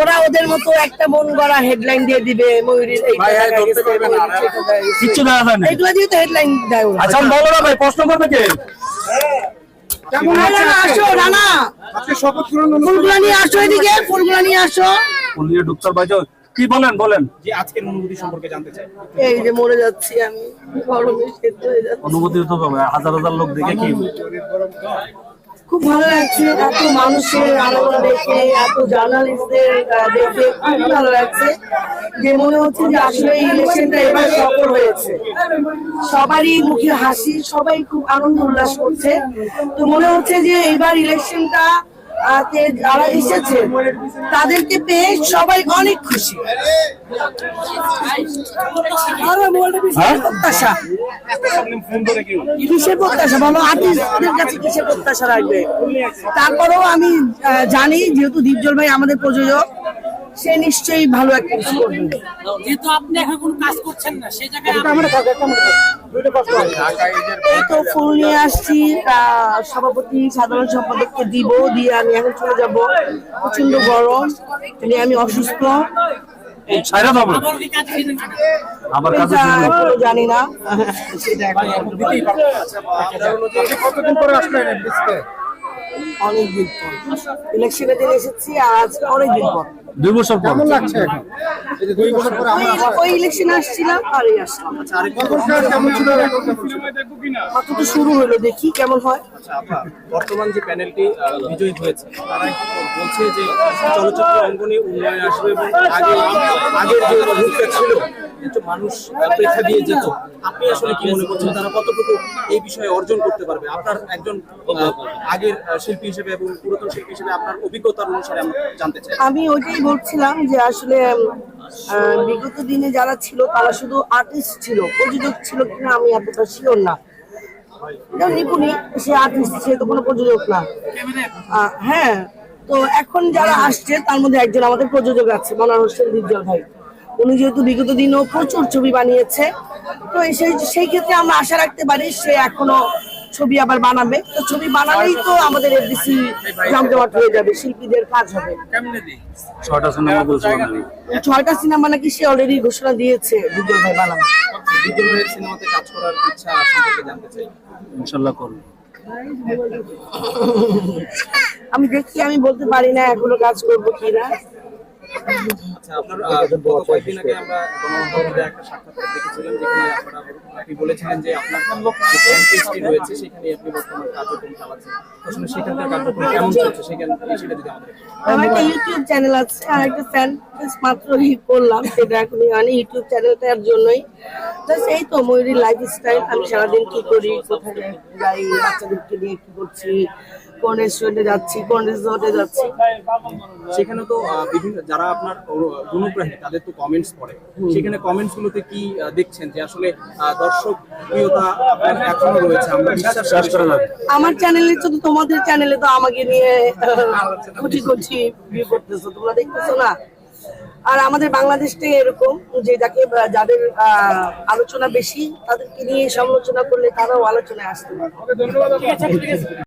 ওরা ওদের মতো একটা মন গড়া হেডলাইন দিয়ে দিবে ময়ূরীর না, এগুলো দিয়ে তো হেডলাইন দেয় আচ্ছা বলো না ভাই প্রশ্ন করবে কে? কেমন আসো রানা। আজকে শপথ গ্রহণ অনুষ্ঠান নিয়ে আসো এদিকে ফুলগুলো নিয়ে আসো। ডুক্তার কি বলেন বলেন। যে আজকের অনুভূতি সম্পর্কে জানতে চাই। এই যে মরে যাচ্ছি আমি গরমে সেদ্ধ হয়ে যাচ্ছি। অনুভূতি তো হাজার হাজার লোক দেখে কি? খুব ভালো লাগছে, এত মানুষের আনন্দ দেখে, এত জার্নালিস্টদের দেখে খুব ভালো লাগছে। যে মনে হচ্ছে যে আসলে ইলেকশনটা এবার সফল হয়েছে। সবারই মুখে হাসি, সবাই খুব আনন্দ উল্লাস করছে। তো মনে হচ্ছে যে এবার ইলেকশনটা যারা এসেছে তাদেরকে পেয়ে সবাই অনেক খুশি। হ্যাঁ? প্রত্যাশা। কিসের প্রত্যাশা? বলো আর্টিস্টদের কাছে কিসের প্রত্যাশা রাখবে? তারপরেও আমি জানি যেহেতু দীপজল ভাই আমাদের প্রযোজক সে নিশ্চয়ই ভালো একটা কিছু করবে। যেহেতু আপনি এখন কোনো কাজ করছেন না সেই জায়গায় এই তো ফুল নিয়ে আসছি সভাপতি সাধারণ সম্পাদককে দিব দিয়ে আমি এখন চলে যাব। প্রচণ্ড গরম মানে আমি অসুস্থ। জানি না। এখন বলতে পারি কতদিন পরে আসলেন অনেকদিন পর। ইলেকশনের দিন এসেছি আজ অনেকদিন পর। দুই বছর পর। কেমন লাগছে এখন? দুই বছর পরে আমরা ওই- ইলেকশন আসছিলাম আর এই আসলাম কেমন ছিল? মাত্র তো শুরু হলো দেখি কেমন হয়। আচ্ছা, বর্তমান যে প্যানেলটি বিজয়ী হয়েছে তারা বলছে যে চলচ্চিত্র অঙ্গনে উন্নয়ন আসবে এবং আগে আগের যে মুহূর্তে ছিল মানুষ প্রেক্ষা দিয়ে যেত আপনি আসলে কি মনে করছেন? তারা কতটুকু এই বিষয়ে অর্জন করতে পারবে? আপনার একজন আগের শিল্পী হিসেবে এবং পুরাতন শিল্পী হিসেবে আপনার অভিজ্ঞতার অনুসারে আমরা জানতে চাই। আমি ওইটাই বলছিলাম যে আসলে বিগত দিনে যারা ছিল তারা শুধু আর্টিস্ট ছিল। প্রযোজক ছিল কিনা আমি এতটা শিওর না। নিপুণী সে আর্টিস্ট সে তো কোনো প্রযোজক না। হ্যাঁ তো এখন যারা আসছে তার মধ্যে একজন আমাদের প্রযোজক আছে মনোয়ার হোসেন দিজ্জল ভাই। উনি যেহেতু বিগত দিনেও প্রচুর ছবি বানিয়েছে তো সেই সেই ক্ষেত্রে আমরা আশা রাখতে পারি সে এখনও ছবি আবার বানাবে। তো ছবি বানালেই তো আমাদের এফডিসি জমজমাট হয়ে যাবে শিল্পীদের কাজ হবে। ছয়টা সিনেমা বলছিলাম ছয়টা সিনেমা নাকি সে অলরেডি ঘোষণা দিয়েছে দিজ্জল ভাই বানাবে। বিজয় ভাইয়ের সিনেমাতে কাজ করার ইচ্ছা সম্পর্কে জানতে চাই। ইনশাল্লাহ করব। আমি দেখি আমি বলতে পারি না এখনও কাজ করব কিনা। আচ্ছা আপনি বলেছিলেন যে আপনার সেখানে আমার একটা ইউটিউব চ্যানেল আছে আর একটা ফ্যান পেজ মাত্র ই করলাম সেটা এখনই মানে ইউটিউব চ্যানেলটার জন্যই। এই তো ময়ূরীর লাইফস্টাইল আমি সারাদিন কি করি কোথায় যাই বাচ্চাদেরকে নিয়ে কি করছি কোন রেস্টুরেন্টে যাচ্ছি কোন রিসোর্টে যাচ্ছি। সেখানে তো বিভিন্ন যারা আপনার অ- তাদের তো কমেন্টস পড়ে। সেখানে কমেন্টস গুলোতে কি দেখছেন যে আসলে আহ, দর্শক প্রিয়তা এখনও রয়েছে? আমরা বিশ্বাস শেষ যাবে আমার চ্যানেলে তো তোমাদের চ্যানেলে তো আমাকে নিয়ে কুচি কুচি ভিউ করতেছো তোমরা দেখতেছো না? আর আমাদের বাংলাদেশটাই এরকম যে যাকে যাদের আহ, আলোচনা বেশি তাদেরকে নিয়ে সমালোচনা করলে তারাও আলোচনায় আসতে পারে